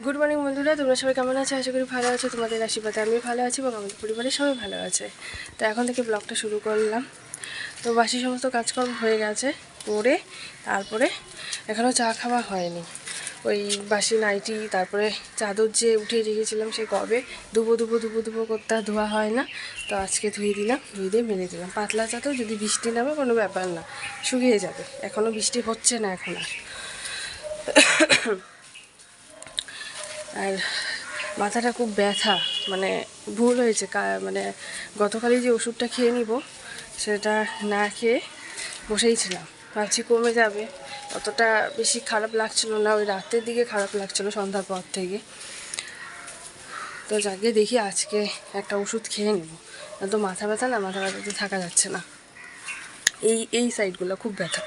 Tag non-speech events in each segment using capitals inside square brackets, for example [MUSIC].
Good morning বন্ধুরা। তোমরা সবাই কেমন আছো? আশা করি ভালো আছো। তোমাদের আশীর্বাদে আমি ভালো আছি এবং আমাদের পরিবারের সবাই ভালো আছে। তো এখন থেকে ব্লগটা শুরু করলাম। তো বাসি সমস্ত কাজকর্ম হয়ে গেছে, করে তারপরে এখনও চা খাওয়া হয়নি। ওই বাসি নাইটি, তারপরে চাদর যে উঠে রেখেছিলাম সে কবে দুবো দুবো দুবো দুবো করতে ধোয়া হয় না। তো আজকে ধুয়ে দিলাম, ধুয়ে দিয়ে মেলে দিলাম। পাতলা চাদর যদি বৃষ্টি নামে কোনো ব্যাপার না, শুকিয়ে যাবে। এখনও বৃষ্টি হচ্ছে না এখন আর। আর মাথাটা খুব ব্যথা মানে ভুল হয়েছে মানে গতকালই যে ওষুধটা খেয়ে নিব, সেটা না খেয়ে বসেই ছিলাম। ভাবছি কমে যাবে, অতটা বেশি খারাপ লাগছিল না, ওই রাতের দিকে খারাপ লাগছিল সন্ধ্যার পর থেকে। তো যাকে দেখি আজকে একটা ওষুধ খেয়ে নেব তো মাথা ব্যথা না, মাথা ব্যথাতে থাকা যাচ্ছে না। এই এই সাইডগুলো খুব ব্যথা,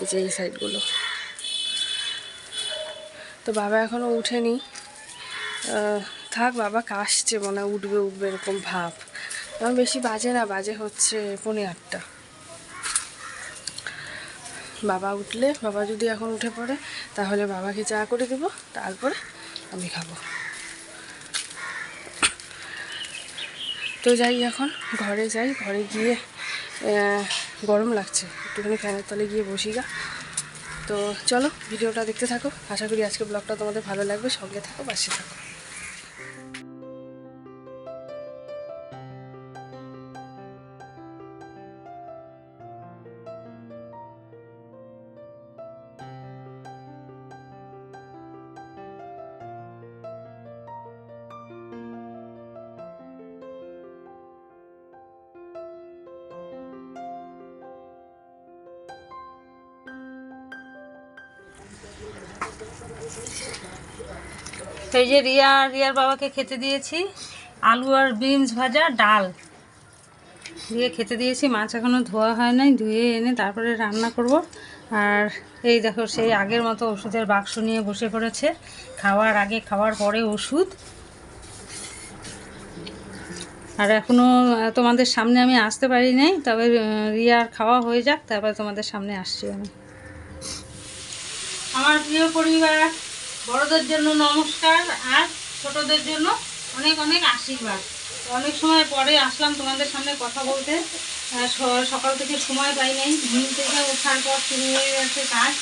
এই যে এই সাইডগুলো। তো বাবা এখনও উঠেনি থাক বাবা, কাশছে মনে হয়, উঠবে উঠবে এরকম ভাব। আমার বেশি বাজে না, বাজে হচ্ছে পনে আটটা। বাবা উঠলে, বাবা যদি এখন উঠে পড়ে, তাহলে বাবাকে চা করে দেবো, তারপরে আমি খাব। তো যাই এখন, ঘরে যাই, ঘরে গিয়ে গরম লাগছে। একটুখানি ফ্যানের তলে গিয়ে বসি গা। তো চলো, ভিডিওটা দেখতে থাকো। আশা করি আজকে ব্লগটা তোমাদের ভালো লাগবে। সঙ্গে থাকো, পাশে থাকো। এই যে রিয়া, রিয়ার বাবাকে খেতে দিয়েছি। আলু আর বিনস ভাজা, ডাল। দিয়ে খেতে দিয়েছি। মাছ এখনও ধোয়া হয় নাই, ধুয়ে এনে তারপরে রান্না করব। আর এই দেখো, সেই আগের মতো ওষুধের বাক্স নিয়ে বসে পড়েছে। খাওয়ার আগে, খাওয়ার পরে ওষুধ। আর এখনও তোমাদের সামনে আমি আসতে পারি নাই, তবে রিয়ার খাওয়া হয়ে যাক, তারপরে তোমাদের সামনে আসছি আমি। আমার প্রিয় পরিবার বড়দের জন্য নমস্কার আর ছোটদের জন্য অনেক অনেক আশীর্বাদ। অনেক সময় পরে আসলাম তোমাদের সামনে কথা বলতে। সকাল থেকে সময় পাই নাই। ঘুম থেকে ওঠার পর শুরু হয়ে গেছে কাজ।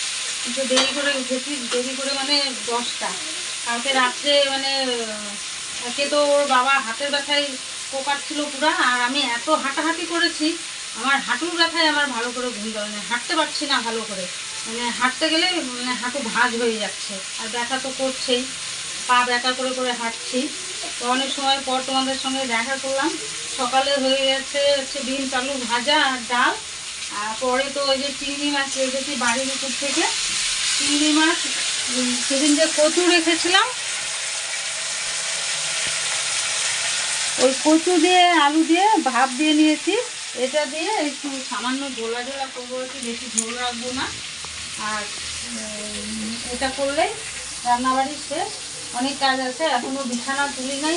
একটু দেরি করে উঠেছি, দেরি করে মানে দশটা। কালকে রাত্রে মানে একে তো ওর বাবা হাতের ব্যথায় ছিল পুরা, আর আমি এত হাঁটাহাঁটি করেছি, আমার হাঁটুর ব্যথায় আমার ভালো করে ঘুম ধরে না। হাঁটতে পারছি না ভালো করে। মানে হাঁটতে গেলে মানে হাঁটু ভাঁজ হয়ে যাচ্ছে। আর ব্যথা তো করছেই। পা ব্যথা করে করে হাঁটছি। তো অনেক সময় পর তোমাদের সঙ্গে দেখা করলাম। সকালে হয়ে গেছে হচ্ছে ডিম, আলু ভাজা আর ডাল। আর পরে তো ওই যে চিংড়ি মাছ রেখেছি বাড়ির উপর থেকে। চিংড়ি মাছ সেদিন যে কচু রেখেছিলাম। ওই কচু দিয়ে, আলু দিয়ে ভাপ দিয়ে নিয়েছি। এটা দিয়ে একটু সামান্য ঝোলা ঝোলা করব বেশি ঝোল রাখব না। আর এটা করলে রান্নাবাড়ি শেষ। অনেক কাজ আছে, এখনও বিছানা তুলি নাই।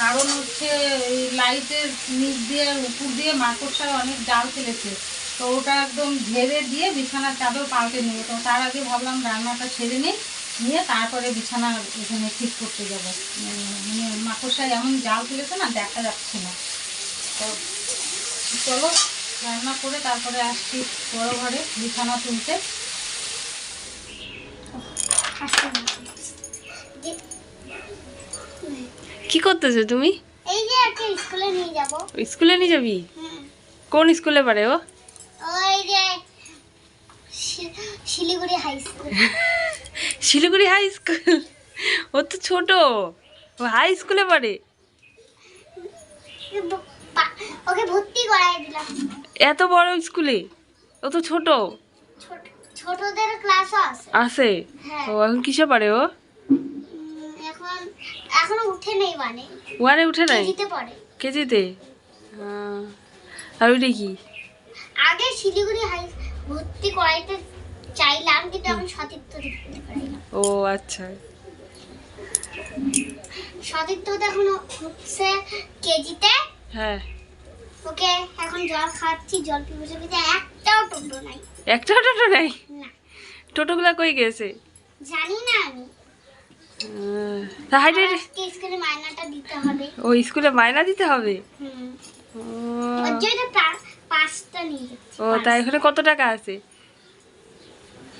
কারণ হচ্ছে এই লাইটের নিচ দিয়ে, উপর দিয়ে মাকড়সায় অনেক জাল ফেলেছে। তো ওটা একদম ঝেড়ে দিয়ে বিছানার চাদর পাল্টে নেব তো তার আগে ভাবলাম রান্নাটা ছেড়ে নিই, নিয়ে তারপরে বিছানা এখানে ঠিক করতে যাব। মানে মাকড়সায় এমন জাল ফেলেছে না, দেখা যাচ্ছে না। তো চলো, রান্না করে তারপরে আসছি বড় ঘরে বিছানা তুলতে। কি করতেছো তুমি? এই যে একটা স্কুলে নিয়ে যাব। স্কুলে নিয়ে যাবি? কোন স্কুলে পারে ও? ওই যে Siliguri high school. [LAUGHS] Siliguri high school? ও তো ছোট। ও হাই স্কুলে পারে ওকে ভর্তি করাই দিলাম। এত বড় স্কুলে? ও তো ছোট। ছোট- ছোটদের ক্লাস আছে। আছে? হ্যাঁ। ও এখন কিসে পারে ও? এখন এখনও উঠে নেই মানে। ওয়ানে উঠে নাই? কেজিতে পড়ে। কেজিতে? আর ওইটা কি? আগে শিলিগুড়ি হাই ভর্তি করাইতে চাইলাম কিন্তু এখন সতীর্থ দিতে পারি না। ও আচ্ছা। সতীর্থ তো এখন হচ্ছে কেজিতে। হ্যাঁ। ওকে এখন জল খাচ্ছি জল পিছে একটাও টোটো নাই। একটা টোটো নাই? টোটোগুলা কই গেছে? জানি না আমি। আহ, তা হাইটে হাইটে স্কুলে মায়নাটা দিতে হবে। ও স্কুলে মায়না দিতে হবে? ওর জন্য পাঁচটা নিয়ে ও তাই ওখানে কত টাকা আছে?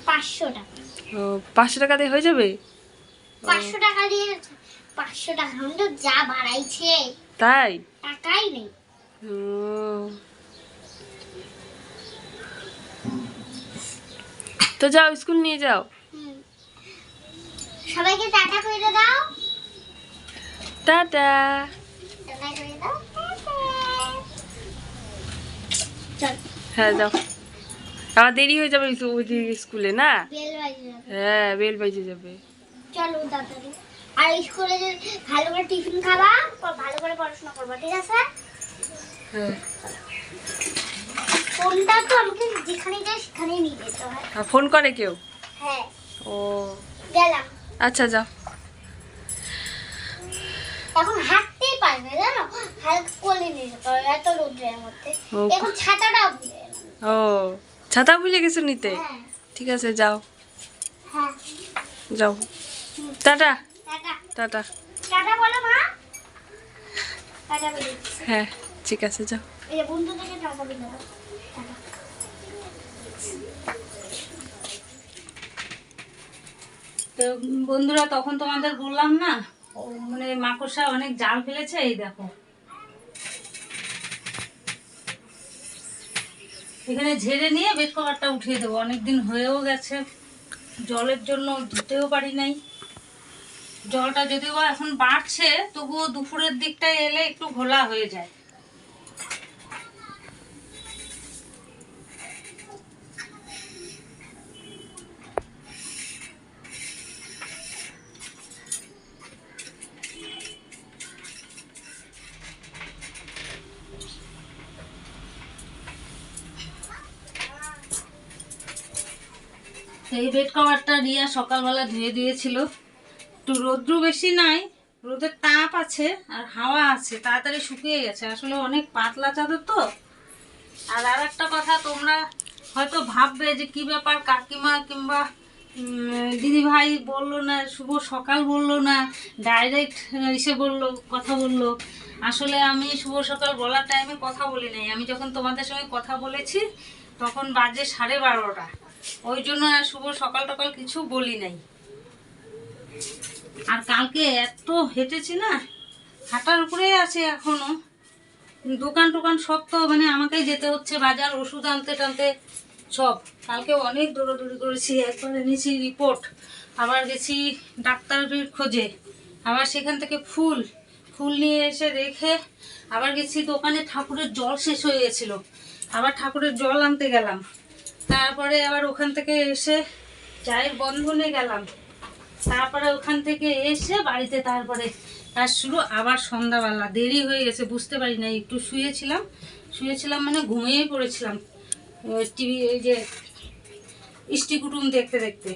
পাঁচশো টাকা। ও পাঁচশো টাকা দিয়ে হয়ে যাবে? পাঁচশো টাকা দিয়ে পাঁচশো টাকা। যা বাড়াইছে তাই? টাকাই নেই। ও। তো যাও স্কুল নিয়ে যাও। সবাইকে টাটা করে দাও। টাটা। হ্যাঁ যাও। আমার দেরি হয়ে যাবে স্কুলে না? হ্যাঁ বেল বাজে যাবে। চলো তাড়াতাড়ি আর স্কুলে ভালো করে টিফিন খাবা ভালো করে পড়াশোনা করবা ঠিক আছে? হ্যাঁ। ফোনটা তো আমাকে যেখানে যাই সেখানেই নিয়ে যেতে হয়। আর ফোন করে কেউ? হ্যাঁ। ও। গেলাম। আচ্ছা যাও এখন হাঁটতেই পারবে জানো? হালকা কোলে নিয়ে যেতে এত রোদ্রের মধ্যে। এখন গেলাম। ও ছাতা ভুলে গেছো নিতে? হ্যাঁ। ঠিক আছে যাও। হ্যাঁ। যাও। টাটা। টাটা। টাটা। বলো মা। টাটা বলে হ্যাঁ ঠিক আছে যাও। এই যে বন্ধু থেকে টাটা বলে দাও। টাটা তো বন্ধুরা, তখন তোমাদের বললাম না মানে মাকড়সা অনেক জাল ফেলেছে, এই দেখো। এখানে ঝেড়ে নিয়ে বেড কভারটা উঠিয়ে দেবো। অনেকদিন হয়েও গেছে, জলের জন্য ধুতেও পারি নাই। জলটা যদিও এখন বাড়ছে, তবুও দুপুরের দিকটায় এলে একটু ঘোলা হয়ে যায়। এই বেড কভারটা রিয়া সকালবেলা ধুয়ে দিয়েছিল। একটু রৌদ্র বেশি নাই, রোদের তাপ আছে আর হাওয়া আছে, তাড়াতাড়ি শুকিয়ে গেছে। আসলে অনেক পাতলা চাদর তো। আর আর একটা কথা, তোমরা হয়তো ভাববে যে কি ব্যাপার, কাকিমা কিংবা দিদি ভাই বলল না, শুভ সকাল বলল না ডাইরেক্ট এসে বলল, কথা বলল। আসলে আমি শুভ সকাল বলার টাইমে কথা বলি নাই। আমি যখন তোমাদের সঙ্গে কথা বলেছি, তখন বাজে সাড়ে বারোটা। ওই জন্য শুভ সকাল টকাল কিছু বলি নাই। আর কালকে এত হেঁটেছি না, হাঁটার উপরেই আছে এখনও। দোকান টোকান সব তো মানে আমাকেই যেতে হচ্ছে, বাজার, ওষুধ আনতে টানতে সব। কালকে অনেক দৌড়াদৌড়ি করেছি, একবার এনেছি রিপোর্ট, আবার গেছি ডাক্তারের খোঁজে। আবার সেখান থেকে ফুল ফুল নিয়ে এসে রেখে আবার গেছি দোকানে, ঠাকুরের জল শেষ হয়ে গেছিল। আবার ঠাকুরের জল আনতে গেলাম। তারপরে আবার ওখান থেকে এসে চায়ের বন্ধনে গেলাম। তারপরে ওখান থেকে এসে বাড়িতে তারপরে কাজ শুরু, আবার সন্ধ্যাবেলা। দেরি হয়ে গেছে, বুঝতে পারি না একটু শুয়েছিলাম। শুয়েছিলাম মানে ঘুমিয়েই পড়েছিলাম। টিভি, এই যে ইষ্টি কুটুম দেখতে দেখতে।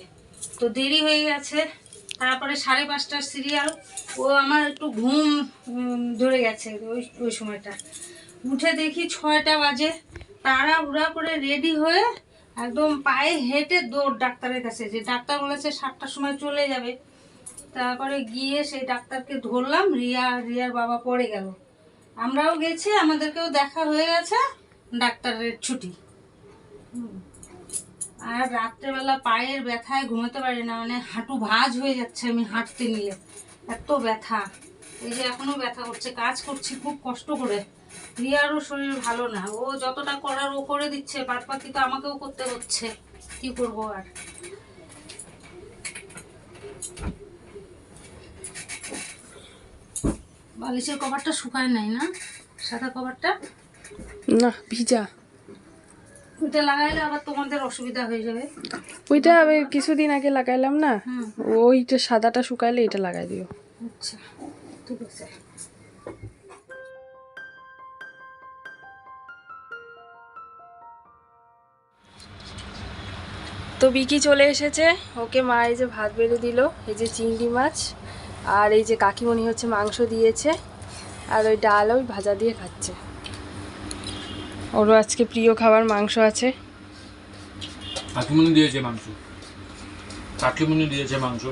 তো দেরি হয়ে গেছে, তারপরে সাড়ে পাঁচটার সিরিয়াল। ও আমার একটু ঘুম ধরে গেছে ওই ওই সময়টা। উঠে দেখি ছয়টা বাজে তাড়া হুড়া করে রেডি হয়ে একদম পায়ে হেঁটে দৌড় ডাক্তারের কাছে। যে ডাক্তার বলেছে সাতটার সময় চলে যাবে। তারপরে গিয়ে সেই ডাক্তারকে ধরলাম, রিয়া, রিয়ার বাবা পড়ে গেল। আমরাও গেছি, আমাদেরকেও দেখা হয়ে গেছে, ডাক্তারের ছুটি। আর রাত্রেবেলা পায়ের ব্যথায় ঘুমাতে পারি না মানে হাঁটু ভাঁজ হয়ে যাচ্ছে আমি হাঁটতে নিলে। এত ব্যথা। এই যে এখনও ব্যথা করছে, কাজ করছি, খুব কষ্ট করে। রিয়ারও শরীর ভালো না। ও যতটা করার ও করে দিচ্ছে বাদ বাকি তো আমাকেও করতে হচ্ছে। কি করব আর? বালিশের কভারটা শুকায় নাই না? সাদা কভারটা? না ভিজা। ওইটা লাগাইলে আবার তোমাদের অসুবিধা হয়ে যাবে। ওইটা আমি কিছুদিন আগে লাগাইলাম না ওইটা সাদাটা শুকাইলে এটা লাগাই দিও। আচ্ছা ঠিক আছে। তো বিকি চলে এসেছে। ওকে মা এই যে ভাত বেড়ে দিল, এই যে চিংড়ি মাছ, আর এই যে কাকিমণি হচ্ছে মাংস দিয়েছে, আর ওই ডাল ওই ভাজা দিয়ে খাচ্ছে। ওরও আজকে প্রিয় খাবার মাংস আছে। কাকিমুনি দিয়েছে মাংস। কাকিমুনি দিয়েছে মাংস।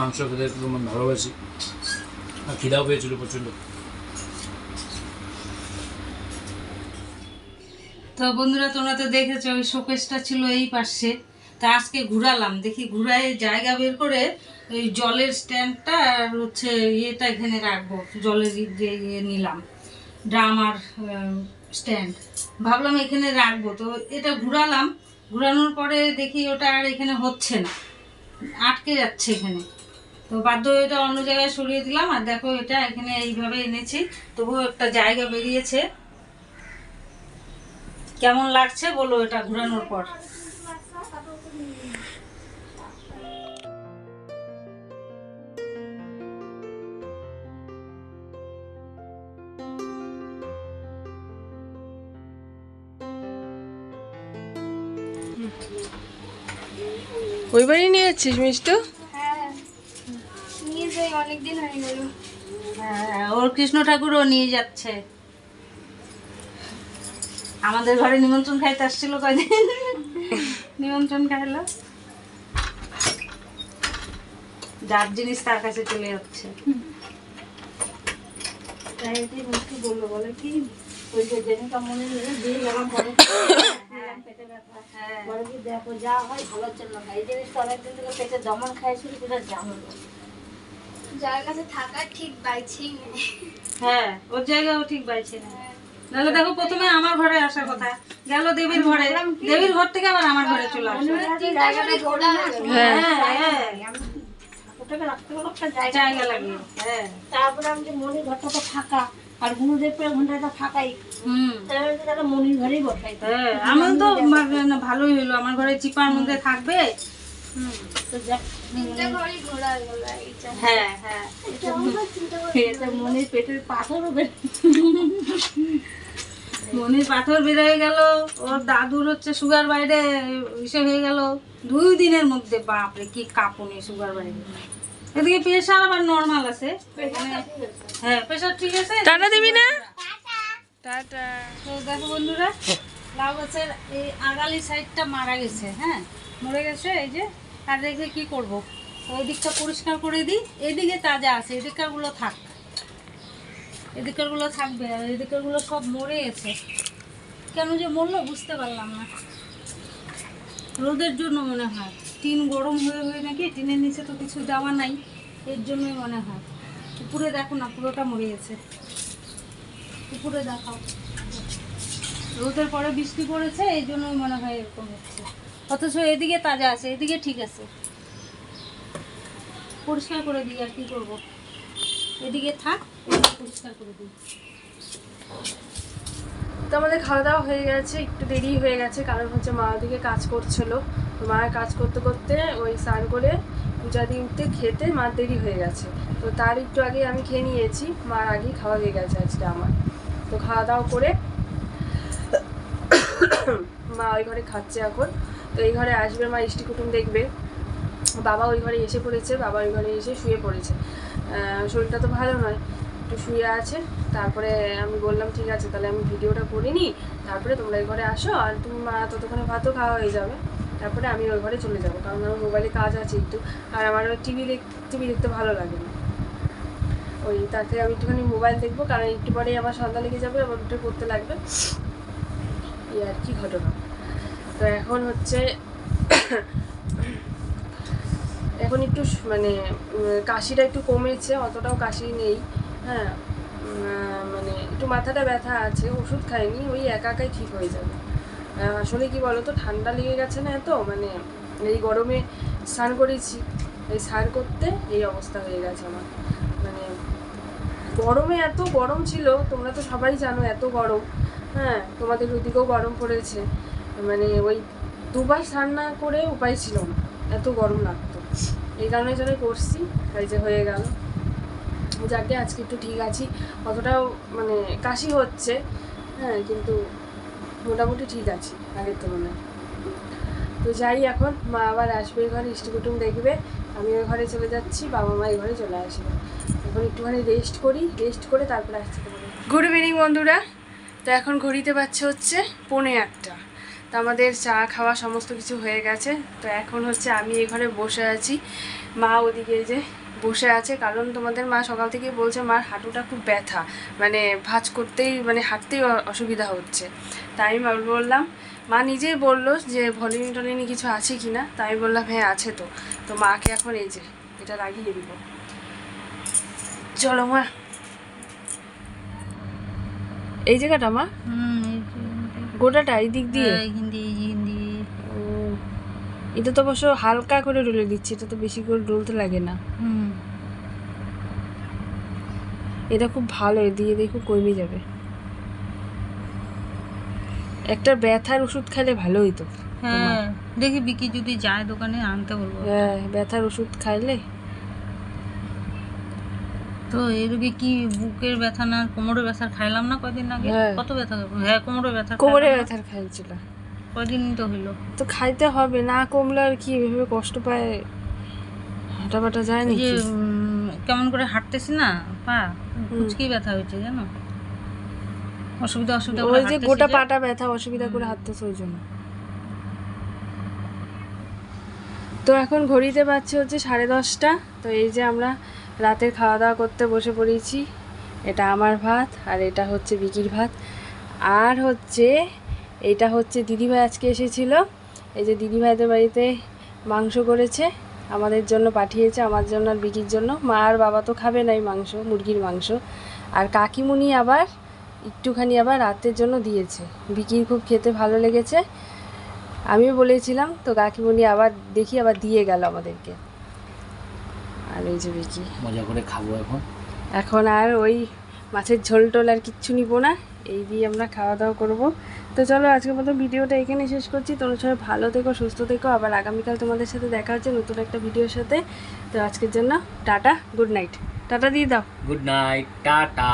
মাংস খেতে ভালোবাসি। আর খিদাও পেয়েছিল প্রচণ্ড। তো বন্ধুরা, তোমরা তো দেখেছ, ওই শোকেসটা ছিল এই পাশে। তা আজকে ঘুরালাম, দেখি ঘুরাই জায়গা বের করে ওই জলের স্ট্যান্ডটা আর হচ্ছে ইয়েটা এখানে রাখব, জলের যে ইয়ে নিলাম, ড্রাম আর স্ট্যান্ড। ভাবলাম এখানে রাখব, তো এটা ঘুরালাম, ঘুরানোর পরে দেখি ওটা আর এখানে হচ্ছে না, আটকে যাচ্ছে এখানে। তো বাধ্য এটা অন্য জায়গায় সরিয়ে দিলাম, আর দেখো এটা এখানে এইভাবে এনেছি, তবুও একটা জায়গা বেরিয়েছে। কেমন লাগছে বলো এটা ঘোরানোর পর? ওই বাড়ি নিয়ে যাচ্ছিস মিষ্টু? হ্যাঁ অনেকদিন হয়ে গেল। হ্যাঁ ওর কৃষ্ণ ঠাকুরও নিয়ে যাচ্ছে। আমাদের ঘরে নিমন্ত্রণ খাইতে আসছিল কয়দিন? নিমন্ত্রণ খাইলো। যার জিনিস তার কাছে চলে যাচ্ছে। তাই কি মিষ্টি বলল বলে কি? ওই যে জেনিকা দিয়ে গেলাম পরে হ্যাঁ পেটে ব্যথা। হ্যাঁ। বলে কি দেখো যা হয় ভালোর জন্য এই জিনিসটা অনেকদিন পেটে দমন খাইছিল সেটা জানো। না। যার কাছে ঠিক বাইছেই নেই। হ্যাঁ ওর জায়গাও ঠিক পাইছে না নাহলে দেখো প্রথমে আমার ঘরে আসার কথা। গেল দেবীর ঘরে। দেবীর ঘর থেকে আবার আমার ঘরে চলে আসলো। জায়গাটা হ্যাঁ। হ্যাঁ হ্যাঁ। তারপরে আমি যে মনির ঘরটা তো ফাঁকা আর গুরুদেবের ফাঁকাই। তাহলে তাহলে মনির ঘরেই বসাই। হ্যাঁ আমার তো ভালোই হলো আমার ঘরে চিপার মধ্যে থাকবে। হ্যাঁ হ্যাঁ মনির পেটের পাথরও বের [LAUGHS] মনির পাথর বেরোয় গেল ওর দাদুর হচ্ছে সুগার বাইরে ইসে হয়ে গেল। দুই দিনের মধ্যে বাপরে কি কাঁপুনি সুগার বাইরে। এদিকে প্রেশার আবার নর্মাল আছে। হ্যাঁ প্রেশার ঠিক আছে। টাটা দিবি না? টাটা। তো দেখো বন্ধুরা লাউ গাছের এই আগালি সাইডটা মারা গেছে হ্যাঁ? মরে গেছে এই যে। আর দেখে কি করব। ওই দিকটা পরিষ্কার করে দিই। এদিকে তাজা আছে এদিককারগুলো থাক। এদিককারগুলো থাকবে, আর এদিককারগুলো সব মরে গেছে। কেন যে মরলো বুঝতে পারলাম না। রোদের জন্য মনে হয়। টিন গরম হয়ে হয়ে নাকি টিনের নিচে তো কিছু দেওয়া নাই, এর জন্যই মনে হয়। উপরে দেখো না, পুরোটা মরে গেছে। উপরে দেখাও। রোদের পরে বৃষ্টি পড়েছে, এই জন্যই মনে হয় এরকম হচ্ছে। অথচ এদিকে তাজা আছে, এদিকে ঠিক আছে। পরিষ্কার করে দিই আর কি করব। এদিকে থাক পরিষ্কার করে দিই। তো আমাদের খাওয়া দাওয়া হয়ে গেছে, একটু দেরি হয়ে গেছে, কারণ হচ্ছে মা ওদিকে কাজ করছিল। তো মায়ের কাজ করতে করতে ওই স্নান করে পূজা দিয়ে উঠতে খেতে মার দেরি হয়ে গেছে। তো তার একটু আগে আমি খেয়ে নিয়েছি, মার আগেই খাওয়া হয়ে গেছে আজকে আমার। তো খাওয়া দাওয়া করে মা ওই ঘরে খাচ্ছে এখন। তো এই ঘরে আসবে, মা ইষ্টি কুটুম দেখবে। বাবা ওই ঘরে এসে পড়েছে, বাবা ওই ঘরে এসে শুয়ে পড়েছে। শরীরটা তো ভালো নয়। একটু শুয়ে আছে। তারপরে আমি বললাম, ঠিক আছে, তাহলে আমি ভিডিওটা করে নিই। তারপরে তোমরা এই ঘরে আসো আর তুমি, মা, ততক্ষণে ভাতও খাওয়া হয়ে যাবে। তারপরে আমি ওই ঘরে চলে যাব। কারণ আমার মোবাইলে কাজ আছে একটু। আর আমার টিভি দেখ টিভি দেখতে ভালো লাগে না। ওই তাতে আমি একটুখানি মোবাইল দেখব। কারণ একটু পরেই আমার সন্ধ্যা লেগে যাবে, আবার উঠে পড়তে লাগবে। এই আর কি ঘটনা। তো এখন হচ্ছে এখন একটু মানে কাশিটা একটু কমেছে, অতটাও কাশি নেই হ্যাঁ মানে একটু মাথাটা ব্যথা আছে, ওষুধ খাইনি, ওই একা একাই ঠিক হয়ে যাবে। আসলে কি বলতো, ঠান্ডা লেগে গেছে না এত মানে এই গরমে স্নান করেছি, এই স্নান করতে এই অবস্থা হয়ে গেছে আমার। মানে গরমে এত গরম ছিল, তোমরা তো সবাই জানো এত গরম হ্যাঁ তোমাদের ওদিকেও গরম পড়েছে মানে ওই দুবার স্নান না করে উপায় ছিল না, এত গরম লাগতো। এই কারণে জন্য করছি তাই যে হয়ে গেল। যাকে আজকে একটু ঠিক আছি। অতটাও মানে কাশি হচ্ছে হ্যাঁ কিন্তু মোটামুটি ঠিক আছি আগের তুলনায়। তো যাই এখন, মা আবার আসবে এই ঘরে, ইষ্ট কুটুম দেখবে আমি ওই ঘরে চলে যাচ্ছি, বাবা মা এই ঘরে চলে আসবে। এখন একটুখানি রেস্ট করি রেস্ট করে তারপরে আসতে পারব গুড ইভিনিং বন্ধুরা, তো এখন ঘড়িতে পাচ্ছে হচ্ছে পৌনে একটা তো আমাদের চা খাওয়া সমস্ত কিছু হয়ে গেছে। তো এখন হচ্ছে আমি এই ঘরে বসে আছি। মা ওদিকে যে বসে আছে, কারণ তোমাদের মা সকাল থেকেই বলছে মার হাঁটুটা খুব ব্যথা। মানে ভাঁজ করতেই মানে হাঁটতেই অসুবিধা হচ্ছে। তাই আমি বললাম, মা নিজেই বলল যে ভলিনি টলিনি কিছু আছে কি না তাই আমি বললাম হ্যাঁ আছে তো। তো মাকে এখন এই যে এটা লাগিয়ে দিব। চলো মা। এই জায়গাটা মা? হুম গোটাটা এই দিক দিয়ে এইখান দিয়ে এটা তো অবশ্য হালকা করে ডলে দিচ্ছি এটা তো বেশি করে ডলতে লাগে না। এটা খুব ভালো দিয়ে দেখো কমে যাবে। একটা ব্যথার ওষুধ খেলে ভালো হইতো হ্যাঁ দেখি বিকি যদি যায় দোকানে আনতে বলব। হ্যাঁ ব্যথার ওষুধ খাইলে তো এই রোগী কি বুকের ব্যথা না কোমরে ব্যথা খাইলাম না কয়দিন আগে? হ্যাঁ। কত ব্যথা হ্যাঁ কোমরে ব্যথা কোমরে খাইলাম ব্যথার খাইছিল। কয়দিন তো হইল? তো খাইতে হবে না কমলে আর কি এভাবে কষ্ট পায় হাঁটা বাটা যায় নাকি কেমন করে হাঁটতেছি না পা কুচকি ব্যথা হয়েছে জানো? অসুবিধা অসুবিধা ওই যে গোটা পাটা ব্যথা অসুবিধা করে হাঁটতেছে ওই জন্য। তো এখন ঘড়িতে পাচ্ছে হচ্ছে সাড়ে দশটা তো এই যে আমরা রাতের খাওয়া দাওয়া করতে বসে পড়েছি। এটা আমার ভাত আর এটা হচ্ছে বিকির ভাত। আর হচ্ছে, এটা হচ্ছে দিদিভাই আজকে এসেছিল। এই যে দিদিভাইদের বাড়িতে মাংস করেছে, আমাদের জন্য পাঠিয়েছে, আমার জন্য আর বিকির জন্য। মা আর বাবা তো খাবে না এই মাংস, মুরগির মাংস। আর কাকিমুনি আবার একটুখানি আবার রাতের জন্য দিয়েছে। বিকির খুব খেতে ভালো লেগেছে। আমিও বলেছিলাম, তো কাকিমুনি আবার দেখি, আবার দিয়ে গেল আমাদেরকে। আর এই যে বিকি। মজা করে খাব এখন। এখন আর ওই মাছের ঝোল টোল আর কিচ্ছু নিব না এই দিয়ে আমরা খাওয়া দাওয়া করব। তো চলো আজকের মতো ভিডিওটা এখানে শেষ করছি। তোমরা সবাই ভালো থেকো সুস্থ থেকো। আবার আগামীকাল তোমাদের সাথে দেখা হচ্ছে নতুন একটা ভিডিওর সাথে। তো আজকের জন্য টাটা গুড নাইট। টাটা দিয়ে দাও। Good night tata.